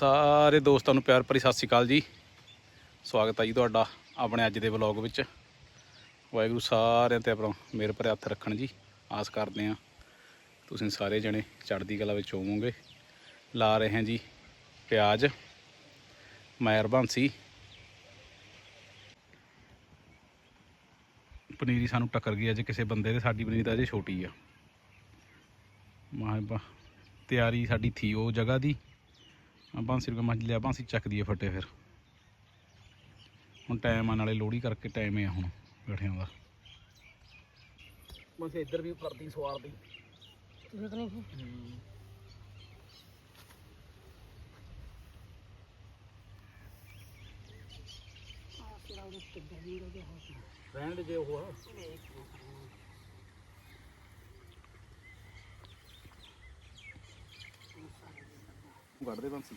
ਸਾਰੇ ਦੋਸਤਾਂ ਨੂੰ ਪਿਆਰ ਭਰੀ ਸਤਿ ਸ਼੍ਰੀ ਅਕਾਲ ਜੀ। ਸਵਾਗਤ ਹੈ ਜੀ ਤੁਹਾਡਾ ਆਪਣੇ ਅੱਜ ਦੇ ਵਲੌਗ ਵਿੱਚ। ਵਾਹਿਗੁਰੂ ਸਾਰਿਆਂ ਤੇ ਆਪਣਾ ਮੇਰ ਭਰੇ ਹੱਥ ਰੱਖਣ ਜੀ। ਆਸ ਕਰਦੇ ਹਾਂ ਤੁਸੀਂ ਸਾਰੇ ਜਣੇ ਚੜ੍ਹਦੀ ਕਲਾ ਵਿੱਚ ਹੋਵੋਗੇ। ਲਾ ਰਹੇ ਹਾਂ ਜੀ ਪਿਆਜ਼। ਮਿਹਰਬਾਨ ਸੀ ਪਨੀਰੀ ਸਾਨੂੰ ਟੱਕਰ ਗਈ ਅੱਜ ਕਿਸੇ ਬੰਦੇ ਦੇ, ਸਾਡੀ ਪਨੀਰੀ ਤਾਂ ਅਜੇ ਛੋਟੀ ਆ। ਮਾਹਬਾ ਤਿਆਰੀ ਸਾਡੀ ਥੀ ਉਹ ਜਗ੍ਹਾ ਦੀ। ਬਾਂਸੀ ਰੁਕਾ ਮੱਝ ਲਿਆ ਬਾਂਸੀ ਚੱਕਦੀ ਹੈ ਫੱਟੇ ਫਿਰ। ਹੁਣ ਟਾਈਮ ਆ ਨਾਲੇ ਲੋੜੀ ਕਰਕੇ ਟਾਈਮ ਹੈ ਹੁਣ ਬੈਠਿਆਂ ਦਾ। ਬਸ ਇੱਧਰ ਵੀ ਕਰਦੀ ਸਵਾਰ ਦੀ ਰਹਿਣ ਦੇ ਜੇ ਉਹ ਆ। ਕੱਢਦੇ ਬੰਸੀ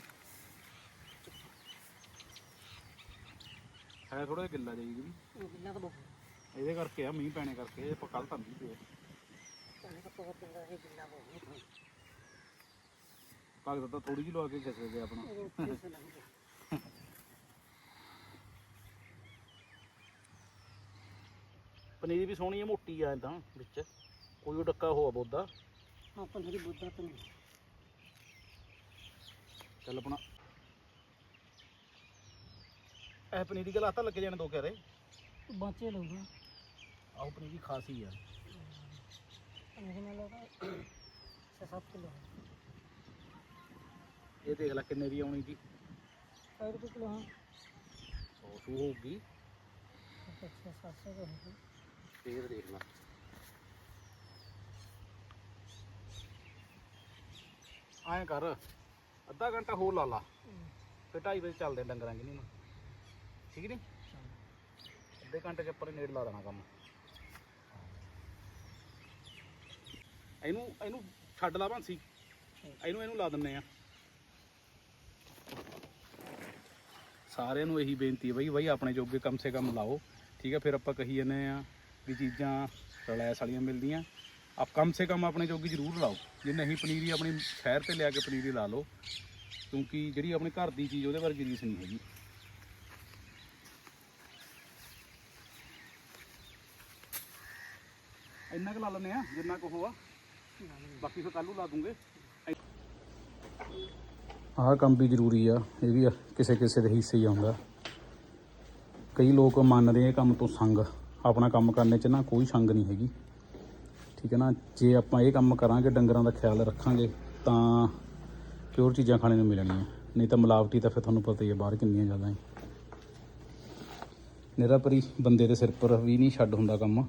ਹੈ ਥੋੜਾ ਜਿਹਾ ਗਿੱਲਾ ਜਾਈ ਵੀ ਇਹਦੇ ਕਰਕੇ ਆ ਮੀਂਹ ਪੈਣੇ ਕਰਕੇ ਇਹ ਕੱਲ ਤਾਂ ਮੀਂਹ ਪਿਆ ਕਾਗਜ਼ ਤਾਂ ਥੋੜੀ ਜਿਹੀ ਲਵਾ ਕੇ ਖਿਸਕ ਗਿਆ ਆਪਣਾ। ਪਨੀਰ ਵੀ ਸੋਹਣੀ ਹੈ ਮੋਟੀ ਆ ਤਾਂ ਵਿੱਚ। ਕੋਈ ਉਹ ਡੱਕਾ ਹੋਆ ਬੋਦਾ। ਚੱਲ ਆਪਣਾ। ਇਹ ਪਨੀਰੀ ਗਲਾ ਤਾਂ ਲੱਗ ਜਾਣ ਦੋ ਕਹਦੇ ਬਾਂਚੇ ਲਊਗਾ ਆਹ ਪਨੀਰੀ ਖਾਸੀ ਆ। ਮੇਰੇ ਨਾਲ ਲਗਾ ਇਹ ਦੇਖ ਲੈ ਕਿੰਨੇ ਦੀ ਆਉਣੀ ਦੀ 5 ਰੁਪਏ ਕਿਲੋ ਹਾਂ ਉਹ ਸੂ ਹੋਊਗੀ। ਅੱਛਾ 700 ਦੇਖ ਲੈ। ਆਏ ਕਰ। ਅੱਧਾ ਘੰਟਾ ਹੋਰ ਲਾ ਲਾ। ਫਿਰ 2:30 ਵਜੇ ਚੱਲਦੇ ਆਂ ਡੰਗਰਾਂ ਕਿ ਨਹੀਂ ਠੀਕ ਨਹੀਂ? ਅੱਧੇ ਘੰਟੇ ਚ ਉੱਪਰ ਨੇੜ ਲਾ ਦੇਣਾ ਕੰਮ। ਇਹਨੂੰ ਇਹਨੂੰ ਛੱਡ ਲਾ ਭਾਂਸੀ ਇਹਨੂੰ ਇਹਨੂੰ ਲਾ ਦਿੰਨੇ ਆ। ਸਾਰਿਆਂ ਨੂੰ ਇਹੀ ਬੇਨਤੀ ਹੈ ਬਈ ਬਈ ਆਪਣੇ ਜੋਗੇ ਕਮ ਸੇ ਕਮ ਲਾਓ। ਠੀਕ ਹੈ ਫਿਰ ਆਪਾਂ ਕਹੀ ਜਾਂਦੇ ਆ ਵੀ ਚੀਜ਼ਾਂ ਰਲੈਸ ਵਾਲੀਆਂ ਮਿਲਦੀਆਂ। ਆਪ ਕਮ ਸੇ ਕਮ ਆਪਣੇ ਜੋਗੀ ਜ਼ਰੂਰ ਲਾਓ। ਜੇ ਨਹੀਂ ਪਨੀਰੀ ਆਪਣੀ ਸ਼ਹਿਰ ਤੇ ਲਿਆ ਕੇ ਪਨੀਰੀ ਲਾ ਲਓ, ਕਿਉਂਕਿ ਜਿਹੜੀ ਆਪਣੇ ਘਰ ਦੀ ਚੀਜ਼ ਉਹਦੇ ਵਰਗੀ ਰੀਸ ਨਹੀਂ ਹੈਗੀ। ਇੰਨਾ ਕੁ ਲਾ ਲੈਂਦੇ ਆ ਜਿੰਨਾ ਕੁ ਉਹ ਬਾਕੀ ਫਿਰ ਕੱਲੂ ਲਾ ਦੂੰਗੇ। ਆਹ ਕੰਮ ਵੀ ਜ਼ਰੂਰੀ ਆ, ਇਹ ਵੀ ਕਿਸੇ ਕਿਸੇ ਦੇ ਹਿੱਸੇ ਹੀ ਆਉਂਦਾ। ਕਈ ਲੋਕ ਮੰਨਦੇ ਆ ਕੰਮ ਤੋਂ ਸੰਗ, ਆਪਣਾ ਕੰਮ ਕਰਨੇ 'ਚ ਨਾ ਕੋਈ ਸੰਗ ਨਹੀਂ ਹੈਗੀ। ਠੀਕ ਹੈ ਨਾ? ਜੇ ਆਪਾਂ ਇਹ ਕੰਮ ਕਰਾਂਗੇ, ਡੰਗਰਾਂ ਦਾ ਖਿਆਲ ਰੱਖਾਂਗੇ, ਤਾਂ ਪਿਓਰ ਚੀਜ਼ਾਂ ਖਾਣੇ ਨੂੰ ਮਿਲਣਗੀਆਂ। ਨਹੀਂ ਤਾਂ ਮਿਲਾਵਟੀ ਤਾਂ ਫਿਰ ਤੁਹਾਨੂੰ ਪਤਾ ਹੀ ਹੈ, ਬਾਹਰ ਕਿੰਨੀਆਂ ਜ਼ਿਆਦਾ ਹੈ ਨਿਰਾਪਰੀ ਬੰਦੇ ਦੇ ਸਿਰ ਪਰ ਵੀ ਨਹੀਂ ਛੱਡ ਹੁੰਦਾ ਕੰਮ।